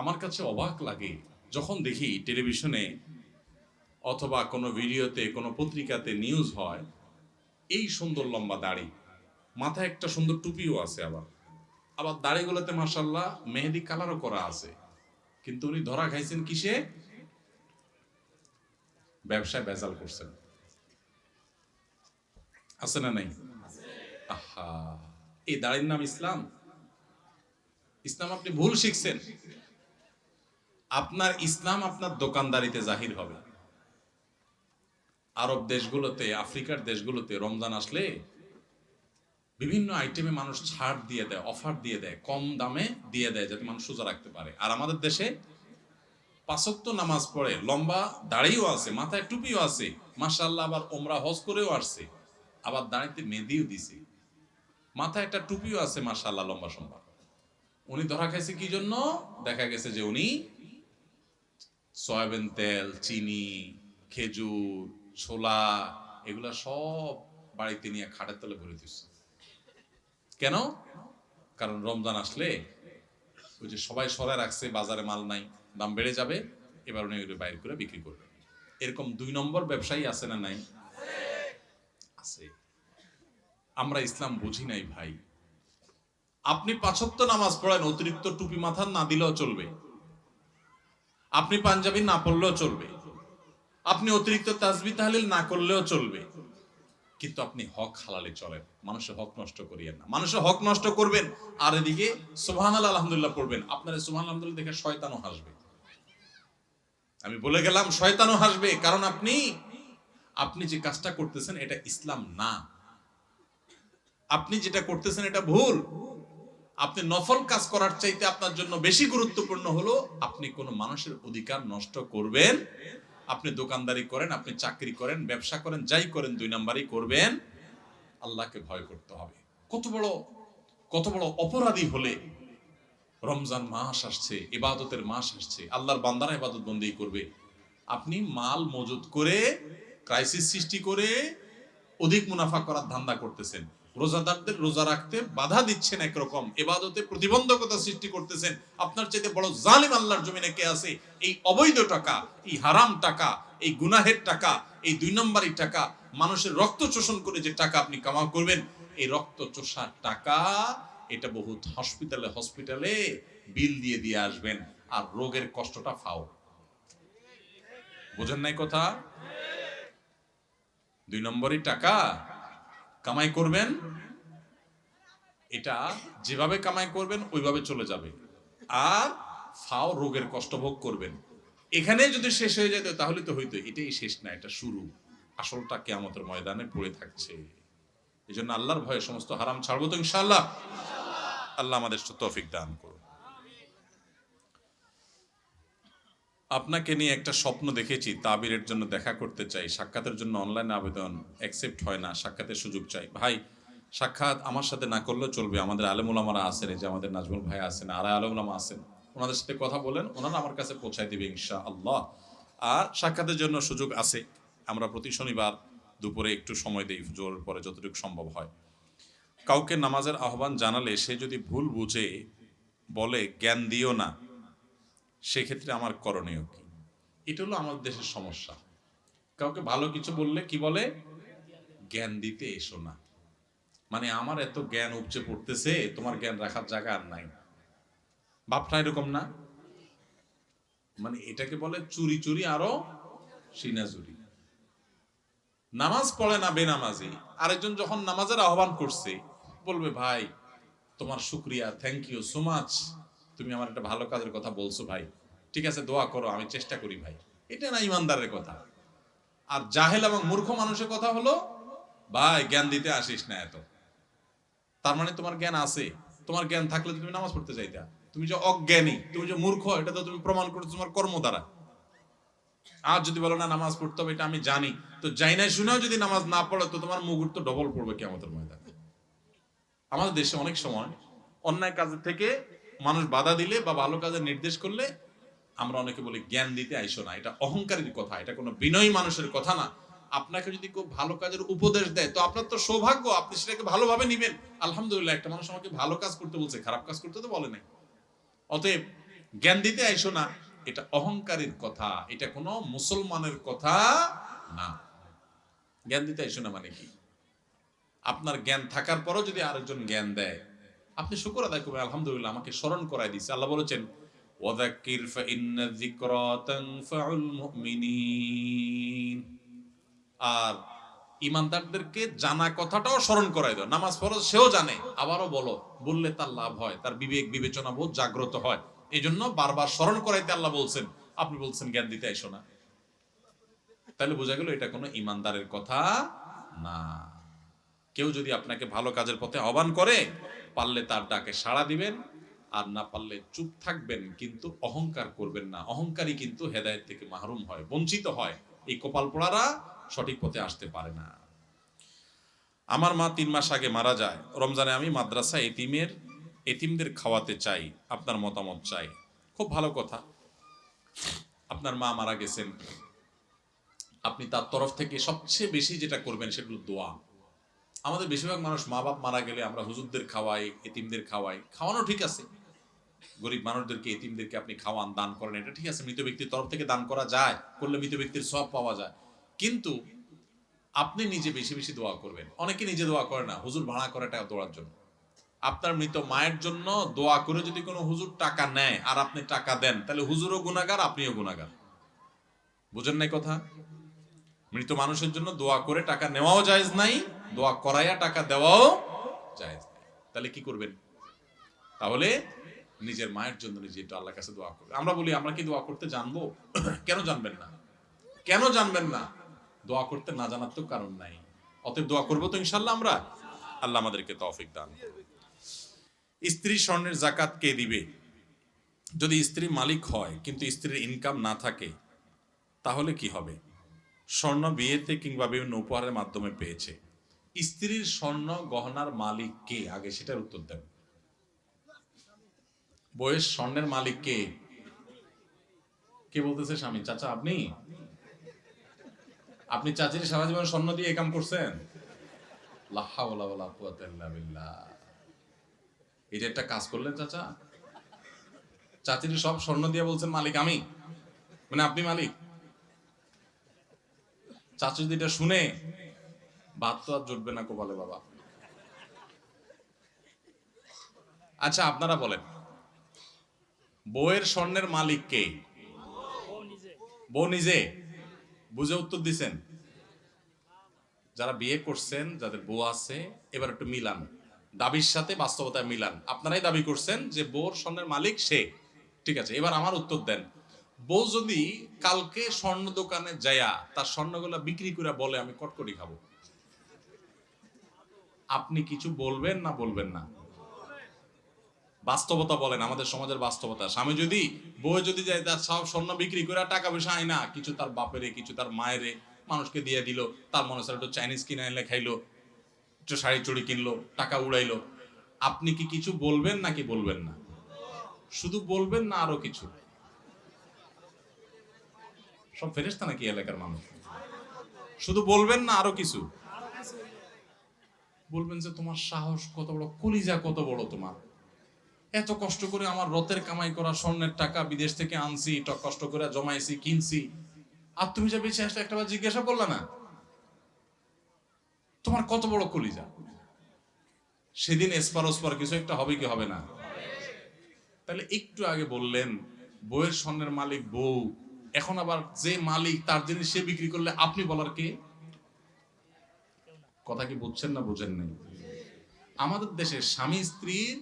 আমার কাছে অবাক লাগে যখন দেখি টেলিভিশনে অথবা কোনো ভিডিওতে, কোনো পত্রিকাতে নিউজ হয়, এই সুন্দর লম্বা দাড়ি। মাথায় একটা সুন্দর টুপিও আছে আবার। আবার দাড়িগুলোতে মার্শাল্লাহ মেহেদি কালারও করা আছে। কিন্তু উনি ধরা খাইছেন কিসে? ব্যবসায় বেজাল করছেন। আছে না নাই? আহা! এই দাড়ির নাম ইসলাম? ইসলাম আপনি ভুল শিখছেন। আপনার ইসলাম আপনার দোকানদারিতে জাহির হবে। আরব দেশগুলোতে, আফ্রিকার দেশগুলোতে রমজান আসলে বিভিন্ন আইটেমে মানুষ ছাড় দিয়ে দেয়, অফার দিয়ে দেয়, কম দামে দিয়ে দেয় যাতে মানুষ সোজা রাখতে পারে। আর আমাদের দেশে পাঁচক্ত নামাজ পড়ে, লম্বা দাড়িও আছে, মাথায় টুপিও আছে মাশাল্লাহ আবার ওমরা হজ করেও আসছে, আবার দাঁড়িতে মেহেদিও দিছে। মাথায় একটা টুপিও আছে মাশাল্লাহ লম্বা সম্ভব উনি ধরা খাইছে কি জন্য? দেখা গেছে যে উনি সয়াবিন তেল, চিনি, খেজুর, ছোলা, এগুলা সব বাড়িতে নিয়ে খাটের তলে ভরে দিচ্ছে কেন? কারণ রমজান আসলে ওই যে সবাই সরায় রাখছে, বাজারে মাল নাই, দাম বেড়ে যাবে, এবার উনি ওগুলো বাইর করে বিক্রি করবে। এরকম দুই নম্বর ব্যবসায়ী আছে না নাই? আছে। আমরা ইসলাম বুঝি নাই ভাই। আপনি পাঁচক্ত নামাজ পড়েন, অতিরিক্ত টুপি মাথা না দিলেও চলবে। আপনি পাঞ্জাবি না পড়লেও চলবে। আপনি অতিরিক্ত তাজবি তাহলিল না করলেও চলবে। কিন্তু আপনি হক হালালে চলেন। মানুষের হক নষ্ট করিয়েন না। মানুষের হক নষ্ট করবেন, আর এদিকে সুবহান আলহামদুলিল্লাহ পড়বেন। আপনার সুবহান আলহামদুলিল্লাহ দেখে শয়তানও হাসবে। আমি বলে গেলাম, শয়তানও হাসবে। কারণ আপনি আপনি যে কাজটা করতেছেন, এটা ইসলাম না। আপনি যেটা করতেছেন, এটা ভুল। আপনি নফল কাজ করার চাইতে আপনার জন্য বেশি গুরুত্বপূর্ণ হলো, আপনি কোনো মানুষের অধিকার নষ্ট করবেন। আপনি দোকানদারি করেন, আপনি চাকরি করেন, ব্যবসা করেন, যাই করেন, দুই নাম্বারই করবেন। আল্লাহকে ভয় করতে হবে। কত বড় কত বড় অপরাধী হলে রমজান মাস আসছে, ইবাদতের মাস আসছে, আল্লাহর বান্দারা ইবাদত বন্দি করবে। আপনি মাল মজুদ করে ক্রাইসিস সৃষ্টি করে অধিক মুনাফা করার ধান্দা করতেছেন। রোজাদারদের রোজা রাখতে বাধা দিচ্ছেন একরকম। এবাদতে প্রতিবন্ধকতা সৃষ্টি করতেছেন। আপনার চাইতে বড় জালিম আল্লাহর জমিনে কে আছে? এই অবৈধ টাকা, এই হারাম টাকা, এই গুনাহের টাকা, এই দুই নম্বরই টাকা, মানুষের রক্ত শোষণ করে যে টাকা আপনি কামাও করবেন, এই রক্ত চোষা টাকা এটা বহুত হসপিটালে হসপিটালে বিল দিয়ে দিয়ে আসবেন, আর রোগের কষ্টটা ফাও। বোঝেন নাই কথা? দুই নম্বরই টাকা কামাই করবেন, এটা যেভাবে কামাই করবেন, ওইভাবে চলে যাবে। আর ফাও রোগের কষ্ট ভোগ করবেন। এখানে যদি শেষ হয়ে যেত, তাহলে তো হইতো, এটাই শেষ না, এটা শুরু। আসলটা কেয়ামতের ময়দানে পড়ে থাকছে। এই জন্য আল্লাহর ভয়ে সমস্ত হারাম ছাড়বো তো ইনশাল্লাহ আল্লাহ আমাদের তফিক দান করুন আপনাকে নিয়ে একটা স্বপ্ন দেখেছি, তাবিরের জন্য দেখা করতে চাই। সাক্ষাতের জন্য অনলাইন আবেদন অ্যাকসেপ্ট হয় না, সাক্ষাতের সুযোগ চাই। ভাই, সাক্ষাৎ আমার সাথে না করলেও চলবে। আমাদের আলেমুলামারা এই যে আমাদের নাজমুল ভাই আছেন, আর আলেমুলামা আছেন, ওনাদের সাথে কথা বলেন, ওনারা আমার কাছে পৌঁছায় দিবে ইনশা আল্লাহ আর সাক্ষাতের জন্য সুযোগ আছে। আমরা প্রতি শনিবার দুপুরে একটু সময় দিই, জোর পরে যতটুকু সম্ভব হয়। কাউকে নামাজের আহ্বান জানালে সে যদি ভুল বুঝে, বলে, জ্ঞান দিও না। সেক্ষেত্রে আমার করণীয় কি? এটা হলো আমাদের দেশের সমস্যা। কাউকে ভালো কিছু বললে কি বলে? জ্ঞান দিতে এসো না। মানে আমার এত জ্ঞান উপচে পড়তেছে, তোমার জ্ঞান রাখার জায়গা আর নাই। ভাবটা এরকম না? মানে এটাকে বলে চুরি চুরি আরও সিনাজুরি নামাজ পড়ে না বেনামাজি। আরেকজন যখন নামাজের আহ্বান করছে, বলবে, ভাই, তোমার শুক্রিয়া থ্যাংক ইউ সো মাচ তুমি আমার একটা ভালো কাজের কথা বলছো ভাই। ঠিক আছে, দোয়া করো, আমি চেষ্টা করি ভাই। এটা না ইমানদারের কথা। আর জাহেল এবং মূর্খ মানুষের কথা হলো, ভাই, জ্ঞান দিতে আসিস না এত। তার মানে তোমার জ্ঞান আছে। তোমার জ্ঞান থাকলে তুমি নামাজ পড়তে চাইতা তুমি যে অজ্ঞানী, তুমি যে মূর্খ, এটা তো তুমি প্রমাণ করছ তোমার কর্ম দ্বারা। আর যদি বলো না নামাজ পড়তে হবে, এটা আমি জানি। তো যাই না শুনেও যদি নামাজ না পড়ে, তো তোমার মুগুর তো ডবল পড়বে কেমন আমাদের দেশে অনেক সময় অন্যায় কাজের থেকে মানুষ বাধা দিলে বা ভালো কাজের নির্দেশ করলে আমরা অনেকে বলি জ্ঞান দিতে আইসো না। এটা অহংকারের কথা, এটা কোনো বিনয়ী মানুষের কথা না। আপনাকে যদি কেউ ভালো কাজের উপদেশ দেয়, তো আপনার তো সৌভাগ্য, আপনি সেটাকে ভালোভাবে নিবেন। আলহামদুলিল্লাহ, একটা মানুষ আমাকে ভালো কাজ করতে বলছে, খারাপ কাজ করতে তো বলে নাই। অতএব জ্ঞান দিতে আইসো না, এটা অহংকারের কথা, এটা কোনো মুসলমানের কথা না। জ্ঞান দিতে আইসো না মানে কি? আপনার জ্ঞান থাকার পরও যদি আরেকজন জ্ঞান দেয় আপনি শুকর আদায় করবেন, আলহামদুলিল্লাহ, আমাকে স্মরণ করাই দিচ্ছে আল্লাহ বলেছেন, ওয়াদাক্কির ফাইন্না যিকরা তানফাউল মুমিনিন। আর ইমানদারদেরকে জানা কথাটাও স্মরণ করাই দাও। নামাজ ফরজ সেও জানে, আবারও বলো, বললে তার লাভ হয়, তার বিবেক বিবেচনা বোধ জাগ্রত হয়। এই জন্য বারবার স্মরণ করাইতে আল্লাহ বলছেন, আপনি বলছেন, জ্ঞান দিতে এসো না। তাহলে বোঝা গেল, এটা কোনো ইমানদারের কথা না। কেউ যদি আপনাকে ভালো কাজের পথে আহ্বান করে পারলে তার ডাকে সাড়া দিবেন, আর না পারলে চুপ থাকবেন, কিন্তু অহংকার করবেন না। অহংকারী কিন্তু হেদায়েত থেকে মাহরুম হয়, বঞ্চিত হয়। এই কপাল পোড়ারা সঠিক পথে আসতে পারে না। আমার মা তিন মাস আগে মারা যায়। রমজানে আমি মাদ্রাসা এতিমের, এতিমদের খাওয়াতে চাই, আপনার মতামত চাই। খুব ভালো কথা। আপনার মা মারা গেছেন। আপনি তার তরফ থেকে সবচেয়ে বেশি যেটা করবেন সেগুলো দোয়া। আমাদের বেশিরভাগ মানুষ মা বাপ মারা গেলে আমরা হুজুরদের খাওয়াই, এতিমদের খাওয়াই। খাওয়ানো ঠিক আছে। গরিব মানুষদেরকে এতিমদেরকে আপনি খাওয়ান, দান করেন, এটা ঠিক আছে। মৃত ব্যক্তির তরফ থেকে দান করা যায়, করলে মৃত ব্যক্তির সব পাওয়া যায়। কিন্তু আপনি নিজে বেশি বেশি দোয়া করবেন। অনেকে নিজে দোয়া করে না, হুজুর ভাড়া করে টাকা দোয়ার জন্য। আপনার মৃত মায়ের জন্য দোয়া করে যদি কোনো হুজুর টাকা নেয় আর আপনি টাকা দেন, তাহলে হুজুরও গুণাগার আপনিও গুণাগার বুঝেন নাই কথা? মৃত মানুষের জন্য দোয়া করে টাকা নেওয়াও জায়েজ নাই দোয়া করাইয়া টাকা দেওয়াও নাই। তাহলে কি করবেন? তাহলে নিজের মায়ের জন্য নিজে একটু আল্লাহর কাছে দোয়া করবে আমরা বলি, আমরা কি দোয়া করতে জানব? কেন জানবেন না? কেন জানবেন না? দোয়া করতে না জানার তো কারণ নাই। অতএব দোয়া করব তো ইনশাল্লাহ আমরা। আল্লাহ আমাদেরকে তৌফিক দান স্ত্রী স্বর্ণের জাকাত কে দিবে? যদি স্ত্রী মালিক হয়, কিন্তু স্ত্রীর ইনকাম না থাকে, তাহলে কি হবে? স্বর্ণ বিয়েতে কিংবা বিভিন্ন উপহারের মাধ্যমে পেয়েছে। স্ত্রীর স্বর্ণ গহনার মালিক কে? আগে সেটার উত্তর দেন। বইয়ের স্বর্ণের মালিক কে? কে বলতেছে স্বামী? চাচা, আপনি? আপনি চাচির সারা জীবন স্বর্ণ দিয়ে একাম করছেন? একটা কাজ করলেন চাচা। চাচির সব স্বর্ণ দিয়ে বলছেন, মালিক, আমি? মানে আপনি মালিক? চাচু যদি এটা শুনে ভাত তো আর জুটবে না কপালে, বাবা। আচ্ছা আপনারা বলেন, বউয়ের স্বর্ণের মালিক কে? বউ নিজে। বুঝে উত্তর দিছেন। যারা বিয়ে করছেন, যাদের বউ আছে, এবার একটু মিলান। দাবির সাথে বাস্তবতায় মিলান। আপনারাই দাবি করছেন যে বউর স্বর্ণের মালিক সে। ঠিক আছে, এবার আমার উত্তর দেন। বউ যদি কালকে স্বর্ণ দোকানে যায়া, তার স্বর্ণগুলা বিক্রি করে বলে, আমি কটকটি খাব। আপনি কিছু বলবেন না বলবেন না? বাস্তবতা বলেন, আমাদের সমাজের বাস্তবতা। স্বামী যদি, বউ যদি যায়, তার সব স্বর্ণ বিক্রি করে টাকা পয়সা আয় না, কিছু তার বাপেরে, কিছু তার মায়েরে মানুষকে দিয়ে দিল, তার মনে একটু চাইনিজ কিনে এনে খাইলো, একটু শাড়ি চুড়ি কিনলো, টাকা উড়াইলো। আপনি কি কিছু বলবেন নাকি বলবেন না? শুধু বলবেন না আরও কিছু। সব ফেরেস্তা নাকি এলাকার মানুষ? শুধু বলবেন না আরও কিছু। বলবেন যে তোমার সাহস কত বড়, কলিজা কত বড় তোমার। এত কষ্ট করে আমার রথের কামাই করা স্বর্ণের টাকা বিদেশ থেকে আনছি কষ্ট করে জমাইছি, কিনছি। আর তুমি যে বেঁচে আসলে একটা জিজ্ঞাসা করলে না? তোমার কত বড় কলিজা? সেদিন এসপার ওসপার কিছু একটা হবে কি হবে না? তাহলে একটু আগে বললেন, বইয়ের স্বর্ণের মালিক বউ। এখন আবার যে মালিক, তার জিনিস সে বিক্রি করলে আপনি বলার কে? কথা কি বুঝছেন না বুঝেন নাই? আমাদের দেশে স্বামী স্ত্রীর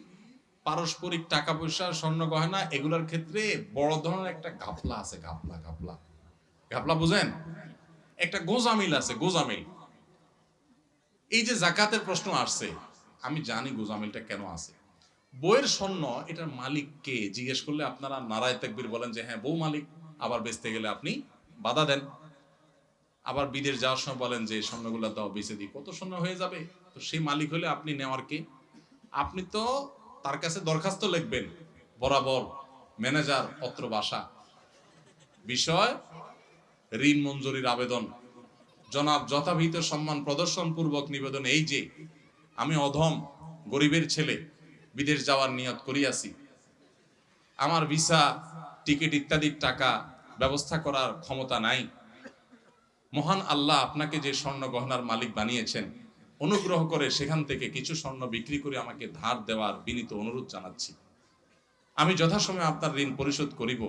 পারস্পরিক টাকা পয়সা, স্বর্ণ গহনা, এগুলোর ক্ষেত্রে বড় ধরনের একটা ঘাপলা আছে ঘাপলা ঘাপলা ঘাপলা বুঝেন? একটা গোজামিল আছে, গোজামিল। এই যে জাকাতের প্রশ্ন আসছে, আমি জানি গোজামিলটা কেন আছে। বইয়ের স্বর্ণ, এটার মালিক কে? জিজ্ঞেস করলে আপনারা নারায় তাকবির বলেন যে হ্যাঁ বউ মালিক, আবার বেচতে গেলে আপনি বাধা দেন। আবার বিদেশ যাওয়ার সময় বলেন যে স্বর্ণগুলো দাও, বেচে দিই। কত স্বর্ণ হয়ে যাবে? তো সেই মালিক হলে আপনি নেওয়ার কে? আপনি তো তার কাছে দরখাস্ত লিখবেন, বরাবর, ম্যানেজার পত্র বাসা। বিষয়, ঋণ মঞ্জুরির আবেদন। জনাব, যথাবিহিত সম্মান প্রদর্শন পূর্বক নিবেদন এই যে, আমি অধম, গরিবের ছেলে, বিদেশ যাওয়ার নিয়ত করিয়াছি আমার ভিসা, টিকিট ইত্যাদির টাকা ব্যবস্থা করার ক্ষমতা নাই। মহান আল্লাহ আপনাকে যে স্বর্ণ গহনার মালিক বানিয়েছেন, অনুগ্রহ করে সেখান থেকে কিছু স্বর্ণ বিক্রি করে আমাকে ধার দেওয়ার বিনীত অনুরোধ জানাচ্ছি। আমি যথাসময়ে আপনার ঋণ পরিশোধ করিব,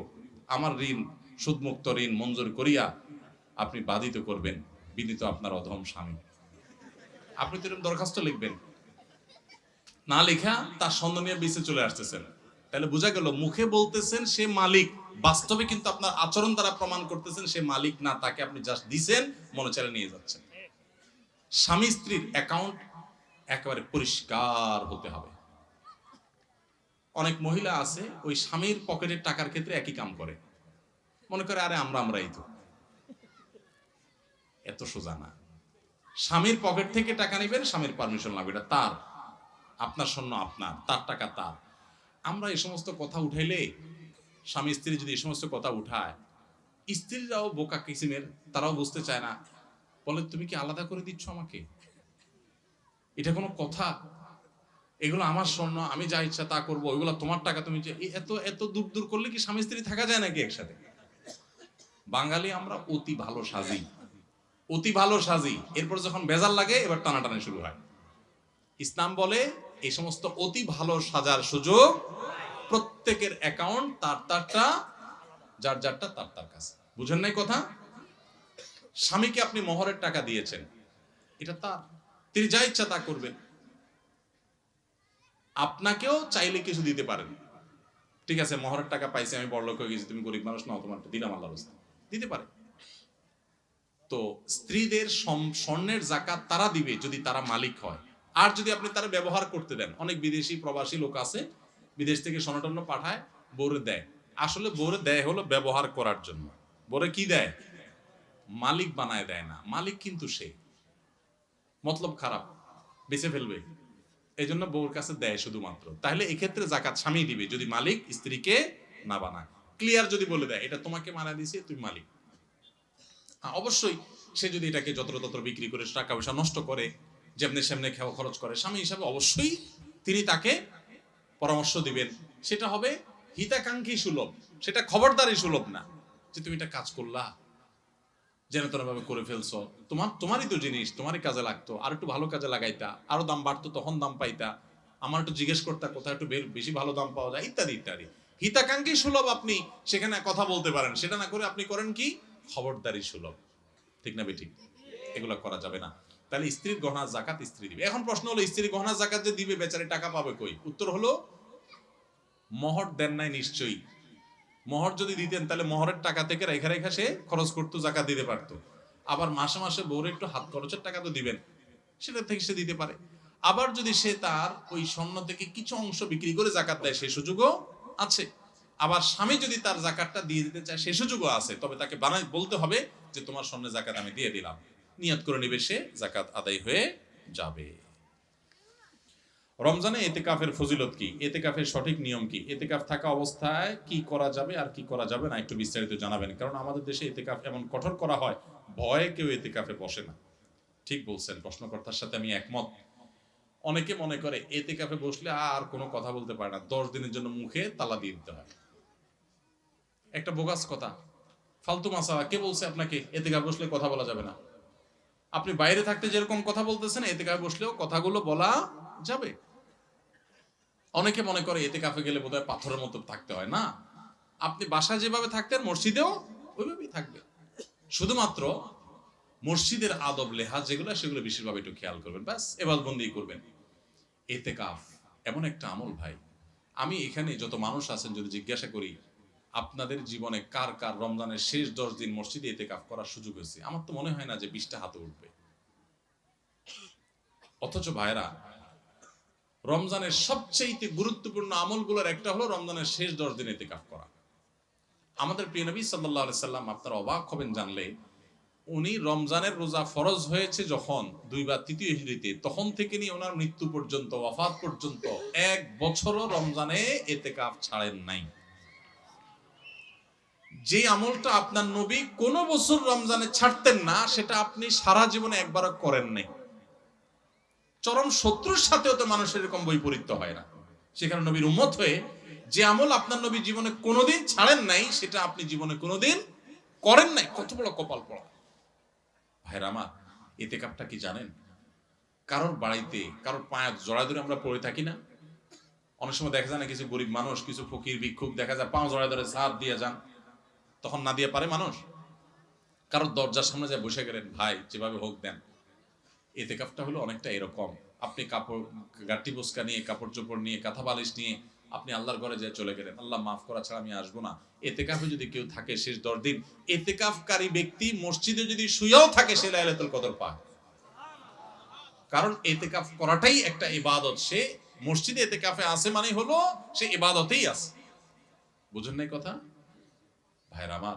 আমার ঋণ, সুদমুক্ত ঋণ মঞ্জুর করিয়া আপনি বাধিত করবেন, বিনীত আপনার অধম স্বামী। আপনি তো এরকম দরখাস্ত লিখবেন। না লেখা, তার স্বর্ণ নিয়ে বিচে চলে আসতেছেন। তাহলে বোঝা গেল, মুখে বলতেছেন সে মালিক, বাস্তবে কিন্তু আপনার আচরণ দ্বারা প্রমাণ করতেছেন সে মালিক না, তাকে আপনি জাস্ট দিছেন মনে চালে নিয়ে যাচ্ছেন। স্বামী স্ত্রীর অ্যাকাউন্ট একেবারে পরিষ্কার হতে হবে। অনেক মহিলা আছে, ওই স্বামীর পকেটের টাকার ক্ষেত্রে একই কাম করে। মনে করে, আরে, আমরা আমরাই তো। এত সোজা না। স্বামীর পকেট থেকে টাকা নেবেন, স্বামীর পারমিশন লাগবে, এটা তার। আপনার স্বর্ণ আপনার, তার টাকা তার। আমরা এই সমস্ত কথা উঠাইলে স্বামী স্ত্রী যদি এই সমস্ত কথা উঠায়, স্ত্রীরাও বোকা কিসিমের, তারাও বুঝতে চায় না। বলে, তুমি কি আলাদা করে দিচ্ছ আমাকে? এটা কোনো কথা? এগুলো আমার স্বর্ণ, আমি যা ইচ্ছা তা করব, ওইগুলো তোমার টাকা, তুমি এত এত দূর দূর করলে কি স্বামী স্ত্রী থাকা যায় নাকি একসাথে? বাঙালি আমরা অতি ভালো সাজি। অতি ভালো সাজি। এরপর যখন বেজাল লাগে, এবার টানাটানি শুরু হয়। ইসলাম বলে এই সমস্ত অতি ভালো সাজার সুযোগ প্রত্যেকের অ্যাকাউন্ট তার তারটা, যার যারটা তার তার কাছে। বুঝেন নাই কথা? স্বামীকে আপনি মহরের টাকা দিয়েছেন, এটা তার। তিনি যা ইচ্ছা তা করবেন। আপনাকেও চাইলে কিছু দিতে পারেন। ঠিক আছে, মহরের টাকা পাইছি, আমি বড় লোক হয়ে গেছি, তুমি গরিব মানুষ নাও তোমার দিলাম আল্লাহ। দিতে পারে। তো স্ত্রীদের স্বর্ণের জাকাত তারা দিবে যদি তারা মালিক হয়। আর যদি আপনি তারা ব্যবহার করতে দেন অনেক বিদেশি প্রবাসী লোক আছে বিদেশ থেকে স্বর্ণটন্ন পাঠায় বোরে দেয়। আসলে বোরে দেয় হলো ব্যবহার করার জন্য। বোরে কি দেয়? মালিক বানায় দেয় না। মালিক কিন্তু সে। মতলব খারাপ। বেঁচে ফেলবে। এই জন্য বউর কাছে দেয় শুধুমাত্র। তাহলে এক্ষেত্রে জাকাত স্বামী দিবে যদি মালিক স্ত্রীকে না বানায়। ক্লিয়ার যদি বলে দেয় এটা তোমাকে মানা দিছে তুমি মালিক। হ্যাঁ, অবশ্যই সে যদি এটাকে যত্র তত্র বিক্রি করে টাকা পয়সা নষ্ট করে যেমনি সেমনে খরচ করে। স্বামী হিসাবে অবশ্যই তিনি তাকে পরামর্শ দিবেন। সেটা হবে হিতাকাঙ্ক্ষী সুলভ। সেটা খবরদারি সুলভ না যে তুমি এটা কাজ করলা, যেন ভাবে করে ফেলছো। তোমার তোমারই তো জিনিস, তোমারই কাজে লাগতো। আর একটু ভালো কাজে লাগাইতা, আরও দাম বাড়তো তখন দাম পাইতা। আমার একটু জিজ্ঞেস করতা, কোথায় একটু বেশি ভালো দাম পাওয়া যায়, ইত্যাদি ইত্যাদি। হিতাকাঙ্ক্ষী সুলভ আপনি সেখানে কথা বলতে পারেন। সেটা না করে আপনি করেন কি? খবরদারি সুলভ। ঠিক না বেঠিক এগুলো করা যাবে না। তাহলে স্ত্রীর গহনা জাকাত স্ত্রী দিবে। এখন প্রশ্ন হলো স্ত্রীর গহনা জাকাত যে দিবে, বেচারে টাকা পাবে কই? উত্তর হলো, মহর দেন নাই নিশ্চয়ই। মহর যদি দিতেন, তাহলে মহরের টাকা থেকে রেখা রেখা সে খরচ করতো, জাকাত দিতে পারতো। আবার মাসে মাসে বউর একটু হাত খরচের টাকা তো দিবেন, সেটা থেকে সে দিতে পারে। আবার যদি সে তার ওই স্বর্ণ থেকে কিছু অংশ বিক্রি করে জাকাত দেয় সেই সুযোগও আছে। আবার স্বামী যদি তার জাকাতটা দিয়ে দিতে চায়, সে সুযোগও আছে। তবে তাকে বানাই, বলতে হবে যে, তোমার স্বর্ণের জাকাত আমি দিয়ে দিলাম। নিয়ত করে নেবে সে জাকাত আদায় হয়ে যাবে। রমজানে এতেকাফের ফজিলত কি? এতেকাফের সঠিক নিয়ম কি? এতেকাফ থাকা অবস্থায় কি করা যাবে আর কি করা যাবে না, একটু বিস্তারিত জানাবেন। কারণ আমাদের দেশে এতেকাফ এমন কঠোর করা হয়, ভয়ে কেউ এতেকাফে বসে না। ঠিক বলছেন, প্রশ্নকর্তার সাথে আমি একমত। অনেকে মনে করে এতে এতেকাফে বসলে আর কোনো কথা বলতে পারে না, দশ দিনের জন্য মুখে তালা দিয়ে দিতে হয়। একটা বোগাস কথা, ফালতু মাসা কে বলছে আপনাকে, এতেকাফে বসলে কথা বলা যাবে না? আপনি বাইরে থাকতে যেরকম কথা বলতেছেন, এতেকাফে বসলেও কথাগুলো বলা যাবে। অনেকে মনে করে এতে কাফে গেলে বোধহয় পাথরের মতো থাকতে হয়, না? আপনি বাসায় যেভাবে থাকতেন, মসজিদেও ওইভাবেই থাকবে। শুধুমাত্র মসজিদের আদব লেহাজ যেগুলো, সেগুলো বিশেষভাবে একটু খেয়াল করবেন। ব্যাস এবার বন্দি করবেন। এতে কাফ এমন একটা আমল, ভাই। আমি এখানে যত মানুষ আছেন, যদি জিজ্ঞাসা করি আপনাদের জীবনে কার কার রমজানের শেষ দশ দিন মসজিদে এতে কাফ করার সুযোগ হয়েছে? আমার তো মনে হয় না যে বিশটা হাতে উঠবে। অথচ ভাইরা রমজানের সবচেয়ে গুরুত্বপূর্ণ আমলগুলোর একটা হলো রমজানের শেষ দশ দিন এতেকাফ করা। আমাদের প্রিয় নবী সাল্লাহ সাল্লাম আপনারা অবাক হবেন জানলে, উনি রমজানের রোজা ফরজ হয়েছে যখন দুই বা তৃতীয় হিজড়িতে, তখন থেকে নিয়ে ওনার মৃত্যু পর্যন্ত, ওয়াফাত পর্যন্ত এক বছরও রমজানে এতেকাফ ছাড়েন নাই। যে আমলটা আপনার নবী কোনো বছর রমজানে ছাড়তেন না, সেটা আপনি সারা জীবনে একবারও করেন নাই। চরম শত্রুর সাথেও তো মানুষের এরকম বৈপরীত্য হয় না। সেখানে নবীর উম্মত হয়ে যে আমল আপনার নবী জীবনে কোনোদিন ছাড়েন নাই, সেটা আপনি জীবনে কোনোদিন করেন নাই। কত বড় কপাল পড়া। ভাইরা আমার এতে কাপটা কি জানেন? কারোর বাড়িতে, কারোর পায়ে জড়া ধরে আমরা পড়ে থাকি না। অনেক সময় দেখা যায় না কিছু গরিব মানুষ, কিছু ফকির, ভিক্ষুক, দেখা যায় পাও জড়া ধরে সাথ দিয়ে যান। তখন না দিয়ে পারে মানুষ। কারোর দরজার সামনে যায় বসে গেলেন, ভাই, যেভাবে হোক দেন। এতে কাপটা হলো অনেকটা এরকম। আপনি কাপড়, গাটি বস্কা নিয়ে, কাপড় চোপড় নিয়ে, কাঁথা বালিশ নিয়ে আপনি আল্লাহর ঘরে যেয়ে চলে গেলেন। আল্লাহ, মাফ করা ছাড়া আমি আসব না। এতে কাফে যদি কেউ থাকে শেষ দশ দিন এতে কাফকারী ব্যক্তি মসজিদে যদি শুয়েও থাকে, সে লাইলাতুল কদর পায়। কারণ এতেকাফ করাটাই একটা ইবাদত। সে মসজিদে এতেকাফে আছে মানে হলো সে ইবাদতেই আছে। বুঝেন নাই কথা? ভাইরা আমার।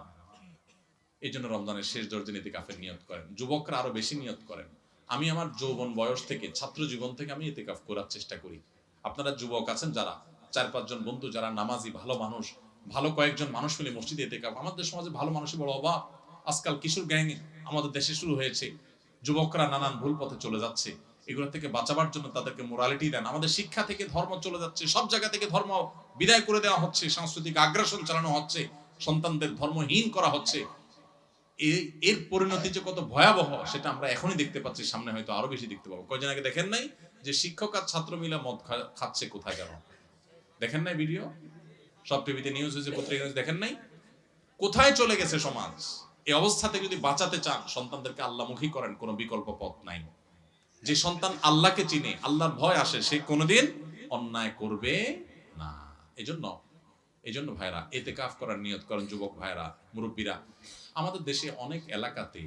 এই জন্য রমজানের শেষ দশ দিন এতেকাফের নিয়ত করেন। যুবকরা আরও বেশি নিয়ত করেন। আমি আমার যৌবন বয়স থেকে, ছাত্র জীবন থেকে আমি এতেকাফ করার চেষ্টা করি। আপনারা যুবক আছেন যারা, চার পাঁচজন বন্ধু যারা নামাজি, ভালো মানুষ, ভালো কয়েকজন মানুষ মিলে মসজিদে এতেকাফ আমাদের সমাজে ভালো মানুষের বড় অভাব। আজকাল কিশোর গ্যাং আমাদের দেশে শুরু হয়েছে। যুবকরা নানান ভুল পথে চলে যাচ্ছে। এগুলো থেকে বাঁচাবার জন্য তাদেরকে মোরালিটি দেন। আমাদের শিক্ষা থেকে ধর্ম চলে যাচ্ছে। সব জায়গা থেকে ধর্ম বিদায় করে দেওয়া হচ্ছে। সাংস্কৃতিক আগ্রাসন চালানো হচ্ছে। সন্তানদের ধর্মহীন করা হচ্ছে এর পরিণতি যে কত ভয়াবহ, সেটা আমরা এখনই দেখতে পাচ্ছি, সামনে হয়তো আরও বেশি দেখতে পাবো। কয়জন আগে দেখেন নাই যে শিক্ষক আর ছাত্র মিলে মদ খাচ্ছে কোথায় কেন দেখেন নাই ভিডিও সব টিভিতে নিউজ হয়েছে, পত্রিকা দেখেন নাই? কোথায় চলে গেছে সমাজ? এই অবস্থা থেকে যদি বাঁচাতে চান, সন্তানদেরকে আল্লাহমুখী করেন, কোনো বিকল্প পথ নাই। যে সন্তান আল্লাহকে চিনে, আল্লাহর ভয় আসে, সে কোনোদিন অন্যায় করবে না। এজন্য এজন্য ভাইরা এতে কাফ করার নিয়ত করেন যুবক ভাইরা, মুরব্বীরা। আমাদের দেশে অনেক এলাকাতে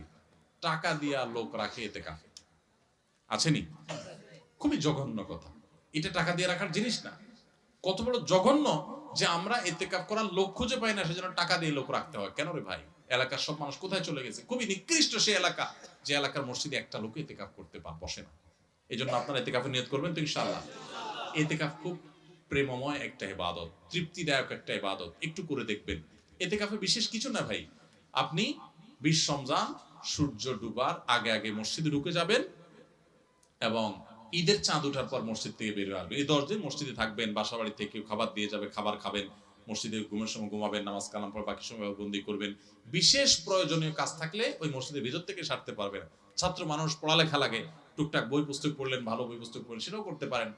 টাকা দিয়া লোক রাখে এতে কাফে আছেনি খুবই জঘন্য কথা। এটা টাকা দিয়ে রাখার জিনিস না। কত বড় জঘন্য যে আমরা এতে কাপ করার লোক খুঁজে পাই না, সেজন্য টাকা দিয়ে লোক রাখতে হয়। কেন রে ভাই? এলাকার সব মানুষ কোথায় চলে গেছে? খুবই নিকৃষ্ট সে এলাকা, যে এলাকার মসজিদে একটা লোক এতে কাপ করতে পা বসে না। এই জন্য আপনারা এতে কাপের নিয়ত করবেন তো ইনশাআল্লাহ। এতে কাপ খুব প্রেমময় একটা ইবাদত, তৃপ্তিদায়ক একটা ইবাদত, একটু করে দেখবেন। এতে কাপে বিশেষ কিছু না ভাই। আপনি বিশ সূর্য ডুবার, আগে আগে মসজিদে ঢুকে যাবেন এবং ঈদের চাঁদ ওঠার পর মসজিদ থেকে বের হয়ে আসবেন। এই দশ দিন মসজিদে থাকবেন বাসা বাড়ি থেকে খাবার দিয়ে যাবে খাবার খাবেন, মসজিদে ঘুমের সময় ঘুমাবেন, নামাজ কালাম পর বাকি সময় বন্দি করবেন। বিশেষ প্রয়োজনীয় কাজ থাকলে ওই মসজিদের ভিতর থেকে সারতে পারবেন ছাত্র মানুষ পড়ালেখা লাগে, টুকটাক বই পুস্তক পড়লেন, ভালো বই পুস্তক পড়লেন, সেটাও করতে পারেন।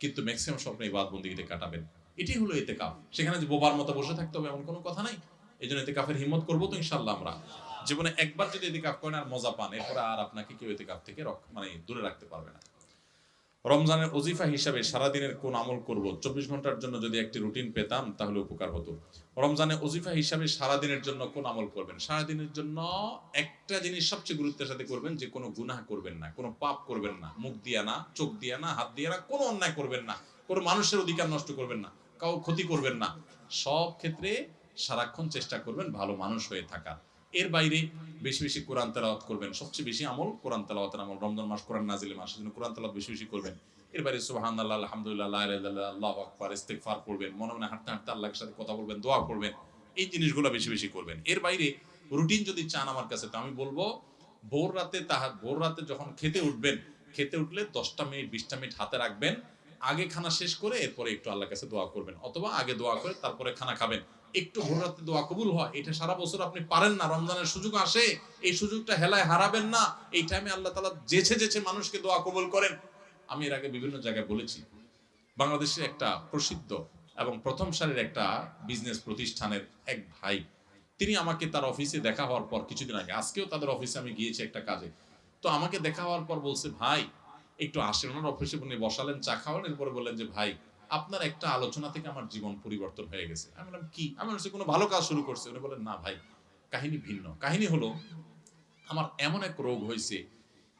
কিন্তু ম্যাক্সিমাম স্বপ্ন এই বাদ বন্দিগিতে কাটাবেন। এটি হলো এতে কাপ সেখানে যে বোবার মতো বসে থাকতে হবে এমন কোনো কথা নাই। এই জন্য এতে কাপের হিম্মত করব তো ইনশাল্লাহ আমরা। জীবনে একবার যদি এতে কাপ করেন আর মজা পান, এরপরে আর আপনাকে কেউ এতে কাপ থেকে মানে দূরে রাখতে পারবে না। রমজানের অজিফা হিসাবে সারাদিনের কোন আমল করব? চব্বিশ ঘণ্টার জন্য যদি একটি রুটিন পেতাম, তাহলে উপকার হতো। রমজানে অজিফা হিসাবে সারাদিনের জন্য কোন আমল করবেন? সারাদিনের জন্য একটা জিনিস সবচেয়ে গুরুত্বের সাথে করবেন, যে কোনো গুনাহ করবেন না, কোনো পাপ করবেন না, মুখ দিয়া না, চোখ দিয়া না, হাত দিয়া না, কোনো অন্যায় করবেন না, কোনো মানুষের অধিকার নষ্ট করবেন না কাউ ক্ষতি করবেন না। সব ক্ষেত্রে সারাক্ষণ চেষ্টা করবেন ভালো মানুষ হয়ে থাকার। এর বাইরে বেশি বেশি কোরআন তেলাওয়াত করবেন। সবচেয়ে বেশি আমল কোরআন তেলাওয়াতের আমল। রমজান মাস কোরআন নাজিলে মাস, সেজন্য কোরআন তেলাওয়াত বেশি বেশি করবেন। এর বাইরে সুবহানাল্লাহ, আলহামদুলিল্লাহ, লা ইলাহা ইল্লাল্লাহ, আল্লাহু আকবার, ইস্তিগফার করবেন, মনে মনে হাঁটতে হাঁটতে আল্লাহর সাথে কথা বলবেন, দোয়া করবেন, এই জিনিসগুলো বেশি বেশি করবেন। এর বাইরে রুটিন যদি চান আমার কাছে, তো আমি বলব, ভোর রাতে তাহা ভোর রাতে যখন খেতে উঠবেন, খেতে উঠলে দশটা মিনিট, বিশটা মিনিট হাতে রাখবেন, আগে খানা শেষ করে এরপরে একটু আল্লাহর কাছে দোয়া করবেন, অথবা আগে দোয়া করে তারপরে খানা খাবেন। একটু ভোর রাতে দোয়া কবুল হয়। এটা সারা বছর আপনি পারেন না। রমজানের সুযোগ আসে, এই সুযোগটা হেলায় হারাবেন না। এই টাইমে আল্লাহ তালা যেছে যেছে মানুষকে দোয়া কবুল করেন। আমি এর আগে বিভিন্ন জায়গায় বলেছি, বাংলাদেশে একটা প্রসিদ্ধ এবং প্রথম সারির একটা বিজনেস প্রতিষ্ঠানের এক ভাই, তিনি আমাকে তার অফিসে দেখা হওয়ার পর কিছুদিন আগে, আজকেও তাদের অফিসে আমি গিয়েছি একটা কাজে। তো আমাকে দেখা হওয়ার পর বলছে, ভাই, একটু আসেন। ওনার অফিসে উনি বসালেন, চা খাওয়ালেন। এরপরে বললেন যে, ভাই আপনার একটা আলোচনা থেকে আমার জীবন পরিবর্তন হয়ে গেছে। আমি বললাম, কি? আমি বলছি, কোনো ভালো কাজ শুরু করছে? উনি বলেন না ভাই, কাহিনী ভিন্ন। কাহিনী হলো, আমার এমন এক রোগ হয়েছে,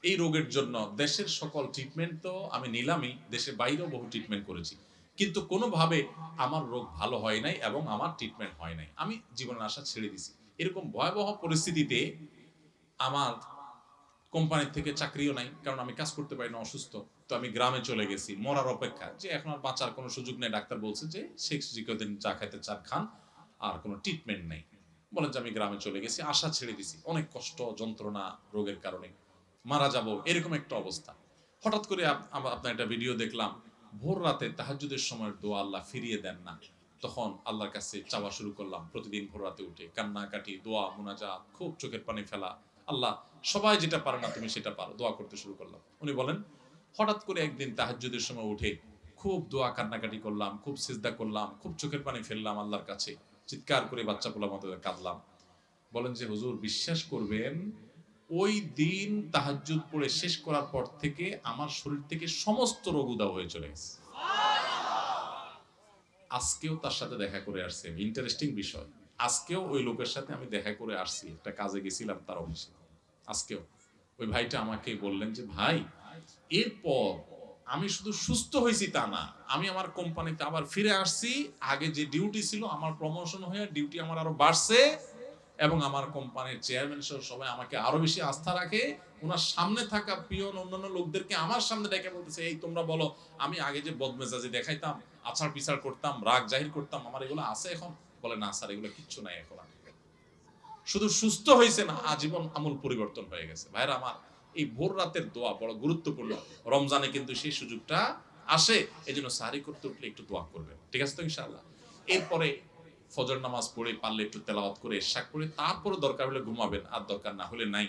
এই রোগের জন্য দেশের সকল ট্রিটমেন্ট তো আমি নিলামই, দেশের বাইরেও বহু ট্রিটমেন্ট করেছি। কিন্তু কোনোভাবে আমার রোগ ভালো হয় নাই এবং আমার ট্রিটমেন্ট হয় নাই। আমি জীবনের আশা ছেড়ে দিছি। এরকম ভয়াবহ পরিস্থিতিতে আমার কোম্পানির থেকে চাকরিও নাই, কারণ আমি কাজ করতে পারি না, অসুস্থ। তো আমি গ্রামে চলে গেছি, মরার অপেক্ষা যে এখন আর বাঁচার কোনো সুযোগ নেই, ডাক্তার বলছে যে শেখ জিকদিন চা খাইতে চান খান, আর কোনো ট্রিটমেন্ট নেই। বলেন যে আমি গ্রামে চলে গেছি, আশা ছেড়ে দিছি। অনেক কষ্ট, যন্ত্রণা, রোগের কারণে মারা যাব, এরকম একটা অবস্থা। হঠাৎ করে আপনার একটা ভিডিও দেখলাম, ভোর রাতে তাহাজুদের সময় দোয়া আল্লাহ ফিরিয়ে দেন না। তখন আল্লাহর কাছে চাওয়া শুরু করলাম, প্রতিদিন ভোর রাতে উঠে কান্নাকাটি, দোয়া, মোনাজাত, খুব চোখের পানি ফেলা। আল্লাহ, সবাই যেটা পারে না তুমি সেটা পারো, দোয়া করতে শুরু করলাম। উনি বলেন হঠাৎ করে একদিন তাহাজ্জুদের সময় উঠে খুব দোয়া কান্নাকাটি করলাম, খুব সিজদা করলাম, খুব চোখের পানি ফেললাম আল্লাহর কাছে। চিৎকার করে বাচ্চা পোলা মতো কাঁদলাম। বলেন যে, হুজুর, বিশ্বাস করবেন, ওই দিন তাহাজ্জুদ পড়ে শেষ করার পর থেকে আমার শরীর থেকে সমস্ত রোগ উদাও হয়ে চলে গেছে। আজকেও তার সাথে দেখা করে আসছে ইন্টারেস্টিং বিষয়। আজকেও ওই লোকের সাথে আমি দেখা করে আসছি। একটা কাজে গেছিলাম তার অফিসে। আজকেও। ওই ভাইটা আমাকে বললেন যে, ভাই এরপর আমি শুধু সুস্থ হয়েছি তা না, আমি আমার কোম্পানিতে আবার ফিরে আসছি। আগে যে ডিউটি ছিল, আমার প্রমোশন হয়ে ডিউটি আমার আরও বাড়ছে এবং আমার কোম্পানির চেয়ারম্যান সহ সবাই আমাকে আরও বেশি আস্থা রাখে। ওনার সামনে থাকা পিয়ন অন্যান্য লোকদেরকে আমার সামনে ডেকে বলতেছে, এই তোমরা বলো, আমি আগে যে বদমেজাজি দেখাইতাম আচার বিচার করতাম, রাগ জাহির করতাম, আমার এগুলো আছে এখন? বলে, না স্যার, এগুলো কিচ্ছু নাই এখন শুধু সুস্থ হয়েছে না আজীবন আমূল পরিবর্তন হয়ে গেছে। ভাইরা আমার এই ভোর রাতের দোয়া বড় গুরুত্বপূর্ণ। রমজানে কিন্তু সেই সুযোগটা আসে এই জন্য সারি করতে উঠলে একটু দোয়া করবেন। ঠিক আছে তো ইনশাআল্লাহ? এরপরে ফজর নামাজ পড়ে পারলে একটু তেলাওয়াত করে শাক করে তারপরে দরকার হলে ঘুমাবেন, আর দরকার না হলে নাই।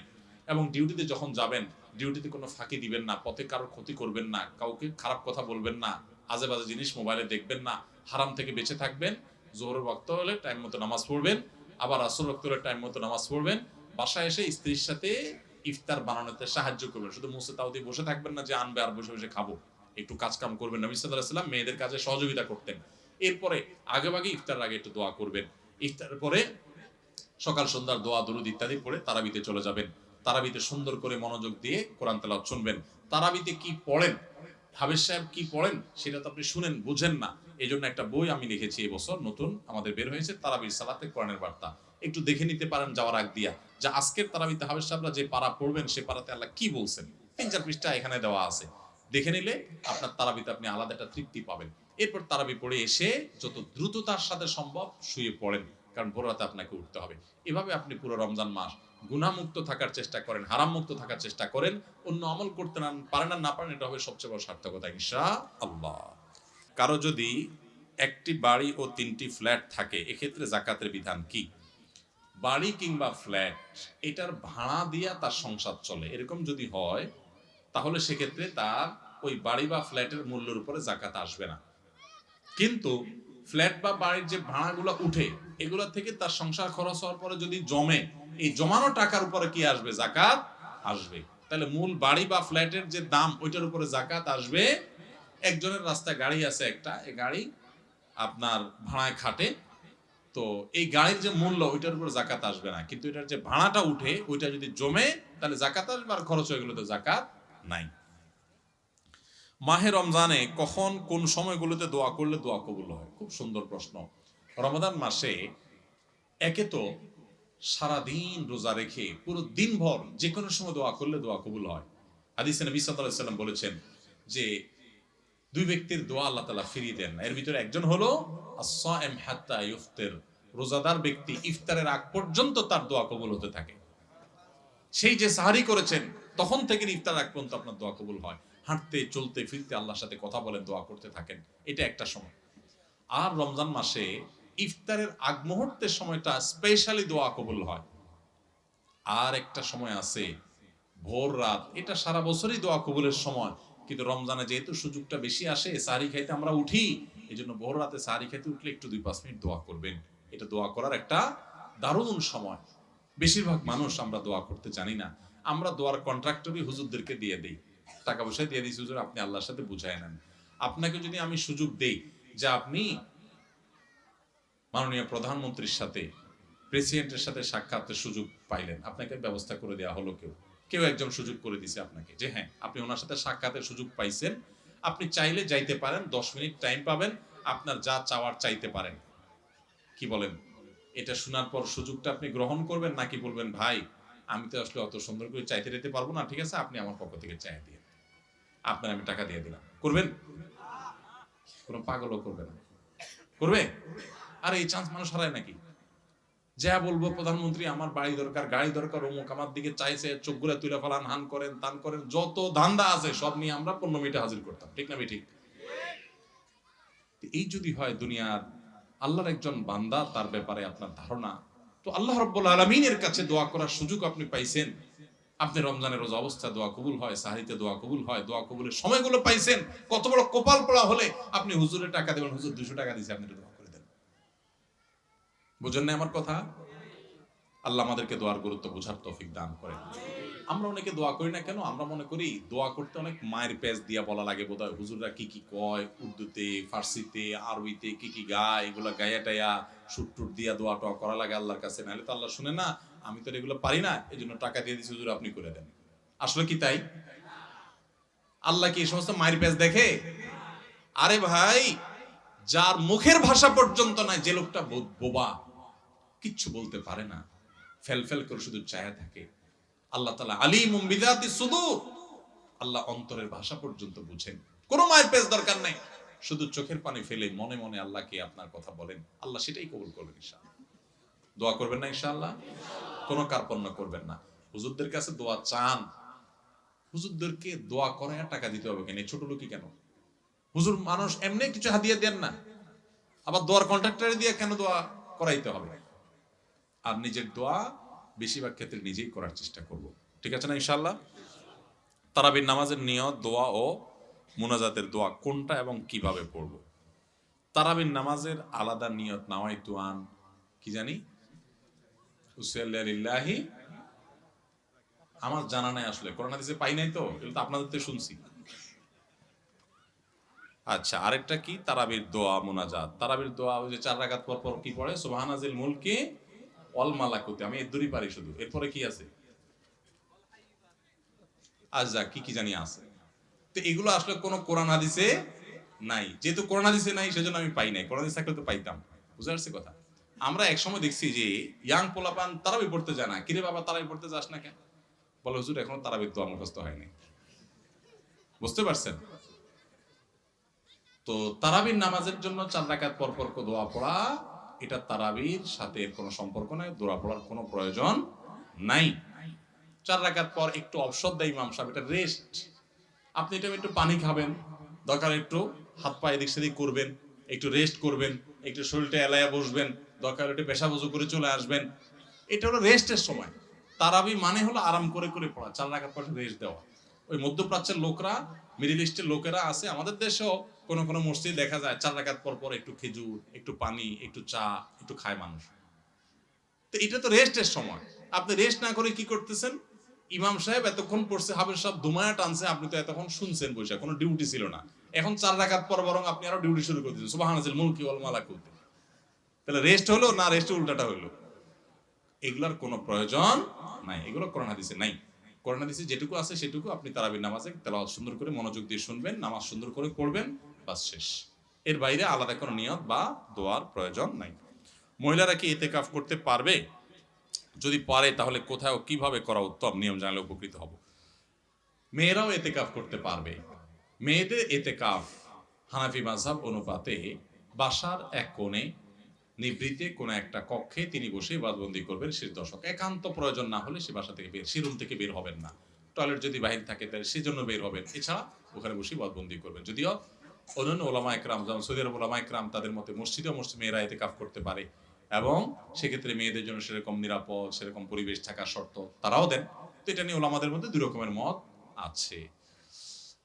এবং ডিউটিতে যখন যাবেন, ডিউটিতে কোনো ফাঁকি দিবেন না, পথে কারোর ক্ষতি করবেন না, কাউকে খারাপ কথা বলবেন না আজে বাজে জিনিস মোবাইলে দেখবেন না, হারাম থেকে বেঁচে থাকবেন, জোহরের বক্ত হলে টাইম মতো নামাজ পড়বেন, আবার আসর বক্ত হলে টাইম মতো নামাজ পড়বেন, বাসায় এসে স্ত্রীর সাথে ইফতার বানানোতে সাহায্য করবেন। শুধু মুসে তাও দিয়ে বসে থাকবেন না যে আনবে আর বসে বসে খাব। একটু কাজ কাম করবেন। নবী সাল্লাহ সাল্লাম মেয়েদের কাজে সহযোগিতা করতেন। এরপরে আগে ভাগে ইফতার আগে একটু দোয়া করবেন। ইফতারের পরে সকাল সন্ধ্যার দোয়া, দরুদ ইত্যাদি পড়ে তারাবিতে চলে যাবেন। তারাবিতে সুন্দর করে মনোযোগ দিয়ে কোরআন তেলাওয়াত শুনবেন। তারাবিতে কি পড়েন? হাবেজ সাহেব কি পড়েন? সেটা তো আপনি শুনেন, বুঝেন না। এই জন্য একটা বই আমি লিখেছি এবছর, নতুন, আমাদের বের হয়েছে তারাবির সালাতে কোরআনের বার্তা। একটু দেখে নিতে পারেন যাওয়ার আগ দিয়া। যা আজকের তারাবিতে হাবেজ সাহেবরা যে পারা পড়বেন, সে পারাতে আল্লাহ কি বলছেন? তিন চার পৃষ্ঠা এখানে দেওয়া আছে। দেখে নিলে আপনার তারাবিতে আপনি আলাদা একটা তৃপ্তি পাবেন। এরপর তারাবি পড়ে এসে যত দ্রুততার সাথে সম্ভব শুয়ে পড়েন, কারণ ভোর রাতে আপনাকে উঠতে হবে। এভাবে আপনি পুরো রমজান মাস গুণামুক্ত থাকার চেষ্টা করেন হারাম মুক্ত থাকার চেষ্টা করেন, অন্য আমল করতে না পারেন না পারেন, এটা হবে সবচেয়ে বড় সার্থকতা ইনশা আল্লাহ কারও যদি একটি বাড়ি ও তিনটি ফ্ল্যাট থাকে, এক্ষেত্রে জাকাতের বিধান কি? বাড়ি কিংবা ফ্ল্যাট এটার ভাড়া দিয়া তার সংসার চলে। এরকম যদি হয়, তাহলে সেক্ষেত্রে তার ওই বাড়ি বা ফ্ল্যাটের মূল্যের উপরে জাকাত আসবে না। কিন্তু ফ্ল্যাট বা বাড়ির যে ভাড়াগুলো উঠে, এগুলা থেকে তার সংসার খরচ হওয়ার পরে যদি জমে, এই জমানো টাকার উপরে কি আসবে? জাকাত আসবে। তাহলে মূল বাড়ি বা ফ্ল্যাটের যে দাম, ওইটার উপরে জাকাত আসবে। একজনের রাস্তায় গাড়ি আছে একটা এই গাড়ি আপনার ভাড়ায় খাটে তো এই গাড়ির যে মূল্য, ওইটার উপর জাকাত আসবে না। কিন্তু এটার যে ভাড়াটা উঠে, ওইটা যদি জমে, তাহলে জাকাত আসবে আর খরচ হয়ে গেলে তো জাকাত নাই। মাহে রমজানে কখন কোন সময়গুলোতে দোয়া করলে দোয়া কবুল হয়? খুব সুন্দর প্রশ্ন। রমাদান মাসে একে তো সারাদিন রোজা রেখে পুরো দিনভর যে কোনো সময় দোয়া করলে দোয়া কবুল হয়। হাদিসে নবী সাল্লাম বলেছেন যে দুই ব্যক্তির দোয়া আল্লাহ তাআলা ফিরিয়ে দেন এর ভিতরে একজন হলো রোজাদার ব্যক্তি ইফতারের আগ পর্যন্ত তার দোয়া কবুল হতে থাকে। সেই যে সাহারি করেছেন, তখন থেকে ইফতার আগ পর্যন্ত আপনার দোয়া কবুল হয়। হাঁটতে, চলতে, ফিরতে আল্লাহর সাথে কথা বলেন, দোয়া করতে থাকেন। এটা একটা সময়। আর রমজান মাসে ইফতারের আগ মুহূর্তের সময়টা স্পেশালি দোয়া কবুল হয়। আর একটা সময় আছে, ভোর রাত, এটা সারা বছরই দোয়া কবুলের সময়। কিন্তু রমজানে যেহেতু সুযোগটা বেশি আসে, সাহারি খাইতে আমরা উঠি এই জন্য ভোর রাতে সাহারি খাইতে উঠলে একটু দুই, পাঁচ মিনিট দোয়া করবেন। এটা দোয়া করার একটা দারুণ সময়। বেশিরভাগ মানুষ আমরা দোয়া করতে জানি না। আমরা দোয়ার কন্ট্রাক্টরই হুজুরদেরকে দিয়ে দিই। টাকা পয়সা দিয়ে দিয়েছি হুজুর, আপনি আল্লাহর সাথে বুঝায় নেন। আপনাকে যদি আমি সুযোগ দেই যে আপনি মাননীয় প্রধানমন্ত্রীর সাথে প্রেসিডেন্টের সাথে সাক্ষাতের সুযোগ পাইলেন, আপনাকে ব্যবস্থা করে দেওয়া হলো কেউ। কেউ একজন সুযোগ করে দিছে আপনাকে, যে হ্যাঁ আপনি ওনার সাথে সাক্ষাতের সুযোগ পাইছেন। আপনি চাইলে যাইতে পারেন, দশ মিনিট টাইম পাবেন, আপনার যা চাওয়ার চাইতে পারেন। কি বলেন? এটা শোনার পর সুযোগটা আপনি গ্রহণ করবেন নাকি বলবেন, ভাই, আমি তো আসলে অত সুন্দর করে চাইতে যেতে পারব না, ঠিক আছে? আপনি আমার পক্ষ থেকে চাই দিয়ে আপনার আমি টাকা দিয়ে দিলাম। করবেন? কোনো পাগলও করবে না। করবে? আর, এই চান্স মানুষ হারায় নাকি? যা বলব প্রধানমন্ত্রী, আমার বাড়ি দরকার, গাড়ি দরকার, অমুক আমার দিকে চাইছে, চোখগুলা তুলে ফেলান, হান করেন, তান করেন, যত ধান্দা আছে সব নিয়ে আমরা পনেরো মিনিটে হাজির করতাম, ঠিক না ঠিক এই যদি হয় দুনিয়ার আল্লাহর একজন বান্দা, তার ব্যাপারে আপনার ধারণা। তো আল্লাহ রব্বুল আলমিনের কাছে দোয়া করার সুযোগ আপনি পাইছেন। আপনি রমজানের রোজ অবস্থা দোয়া কবুল হয় সাহিত্যে দোয়া কবুল হয়, দোয়া কবুলের সময়গুলো পাইছেন। কত বড় কপাল পড়া হলে আপনি হুজুরের টাকা দেবেন, হুজুর দুশো টাকা দিয়েছে আপনি দোয়া বুঝেন আমার কথা? আল্লাহ আমাদেরকে দোয়ার গুরুত্ব বোঝার তৌফিক দান করেন। আমরা অনেকে দোয়া করি না কেন? আমরা মনে করি দোয়া করতে অনেক মায়ের পেজ দিয়া বলা লাগে বোধহয়। হুজুররা কি কি কয়? উর্দুতে, ফার্সিতে, আরবিতে, কি কি গায়? এগুলো গায়া টায়া সুট টুট দিয়া দোয়া টোয়া করা লাগে আল্লাহর কাছে। নাহলে তো আল্লাহ শুনে না, আমি তো এগুলো পারি না এই জন্য টাকা দিয়ে দিচ্ছি হুজুর আপনি করে দেন। আসলে কি তাই? আল্লাহ কি এই সমস্ত মায়ের পেজ দেখে? আরে ভাই, যার মুখের ভাষা পর্যন্ত নাই, যে লোকটা বোবা কিচ্ছু বলতে পারে না। ফেল ফেল করে শুধু চায়া থাকে। আল্লাহ তালা আলী মুম্বিদাতি শুধু আল্লাহ অন্তরের ভাষা পর্যন্ত বুঝেন। কোন মায়ের পেজ দরকার নাই। শুধু চোখের পানি ফেলে মনে মনে আল্লাহকে আপনার কথা বলেন। আল্লাহ সেটাই কবুল করবেন ইনশাআল্লাহ। দোয়া করবেন না ইনশাআল্লাহ? কোনো কার্পণ্য করবেন না। হুজুরদের কাছে দোয়া চান। হুজুরদেরকে দোয়া করে টাকা দিতে হবে কেন? ছোট লোকই কেন? হুজুর মানুষ এমনি কিছু হাদিয়া দেন না। আবার দোয়ার কন্ট্রাক্টরে দিয়ে কেন দোয়া করাইতে হবে? আর নিজের দোয়া বেশিরভাগ ক্ষেত্রে নিজেই করার চেষ্টা করব। ঠিক আছে না ইনশাল্লাহ তারাবির নামাজের নিয়ত, দোয়া ও মুনাজাতের দোয়া কোনটা এবং কীভাবে পড়ব? তারাবির নামাজের আলাদা নিয়ত নাওয়াই তুয়ান কি জানি? উসাল্লাহি আমার জানা নাই আসলে। করোনা দিছে পাই নাই তো? এগুলো তো আপনাদের তো শুনছি। আচ্ছা আরেকটা কি? তারাবির দোয়া, মোনাজাত। তারাবির দোয়া ওই যে চার রাকাত পর পর কি পড়ে? সুবহানাজিল মুলকি অল মালাকুতি, আমি পারি শুধু। এরপরে কি আছে? কি কি জানি আছে। তো এগুলো আসলে কোনো কোরআন হাদিসে নাই। যেহেতু কোরআন হাদিসে নাই, সেজন্য আমি পাই নাই। কোরআন থাকলে তো পাইতাম। বুঝতে পারছি কথা? আমরা একসময় দেখছি যে, ইয়াং পোলাপান তারাবি পড়তে যায় না। কিরে বাবা, তারাবি পড়তে যাস না কেন? বলে, হুজুর, এখনও তারাবির দোয়া মুখস্থ হয়নি বুঝতে পারছেন? তো তারাবির নামাজের জন্য চার রাকাত পর পর দোয়া পড়া এটা তারাবির সাথে এর কোনো সম্পর্ক নাই দোয়া পড়ার কোনো প্রয়োজন নাই। চার রাখার পর একটু অবসর দেয় ইমাম সাহেব, এটা রেস্ট আপনি এটা একটু পানি খাবেন, দরকার একটু হাত পা এদিক সেদিক করবেন, একটু রেস্ট করবেন, একটু শরীরটা এলাইয়া বসবেন, দরকার একটু পেশা বজু করে চলে আসবেন। এটা হলো রেস্টের সময়। তারাবি মানে হলো আরাম করে করে পড়া, চার রাখার পর রেস্ট দেওয়া। ওই মধ্যপ্রাচ্যের লোকরা মিডিল ইস্টের লোকেরা আছে আমাদের দেশেও কোনো কোনো মসজিদ দেখা যায় চার রাকাত পর পর একটু খেজুর, একটু পানি, একটু চা, একটু খায় মানুষ। তো এটা তো রেস্টের সময়। আপনি রেস্ট না করে কি করতেছেন? ইমাম সাহেব এতক্ষণ পড়ছে হাবের সব দুমায়া টানছে, আপনি তো এতক্ষণ শুনছেন বসে, কোনো ডিউটি ছিল না। এখন চার রাকাত পর বরং আপনি আরও ডিউটি শুরু করে দিচ্ছেন সুবাহানাজিল মুলকি ওয়াল মালাকুত। তাহলে রেস্ট হলো না রেস্ট উল্টাটা হলো? এগুলার কোনো প্রয়োজন নাই। এগুলো করোনা হাদিসে নাই। করোনা হাদিসে যেটুকু আছে সেটুকু আপনি তারাবির নামাজে তেলাওয়াত সুন্দর করে মনোযোগ দিয়ে শুনবেন, নামাজ সুন্দর করে পড়বেন। বাস শেষ। এর বাইরে আলাদা কোনো নিয়ত বা দোয়ার প্রয়োজন নাই। মহিলারা কি এতে কাফ করতে পারবে? যদি পারে, তাহলে কোথায় ও কীভাবে করা উত্তম? নিয়ম জানলে উপকৃত হব। মেয়েরাও এতে কাফ করতে পারবে। মেয়েদের এতে কাফ হানাফি মাঝহাব অনুপাতে বাসার এক কোণে, নিবৃতে কোনো একটা কক্ষে তিনি বসে বাদবন্দি করবেন শেষ দশক। একান্ত প্রয়োজন না হলে সে বাসা থেকে বের, সে রুম থেকে বের হবেন না। টয়লেট যদি বাহির থাকে, তাহলে সেজন্য বের হবেন। এছাড়া ওখানে বসে বাদবন্দি করবেন। যদিও অন্যান্য ওলামা একরাম, যেমন সৌদি আরব ওলামা একরাম, তাদের মতে মসজিদে মসজিদ মেয়েরা এতে কাপ করতে পারে। এবং সেক্ষেত্রে মেয়েদের জন্য সেরকম নিরাপদ, সেরকম পরিবেশ থাকার শর্ত তারাও দেন। তো এটা নিয়ে ওলামাদের মধ্যে দুই রকমের মত আছে।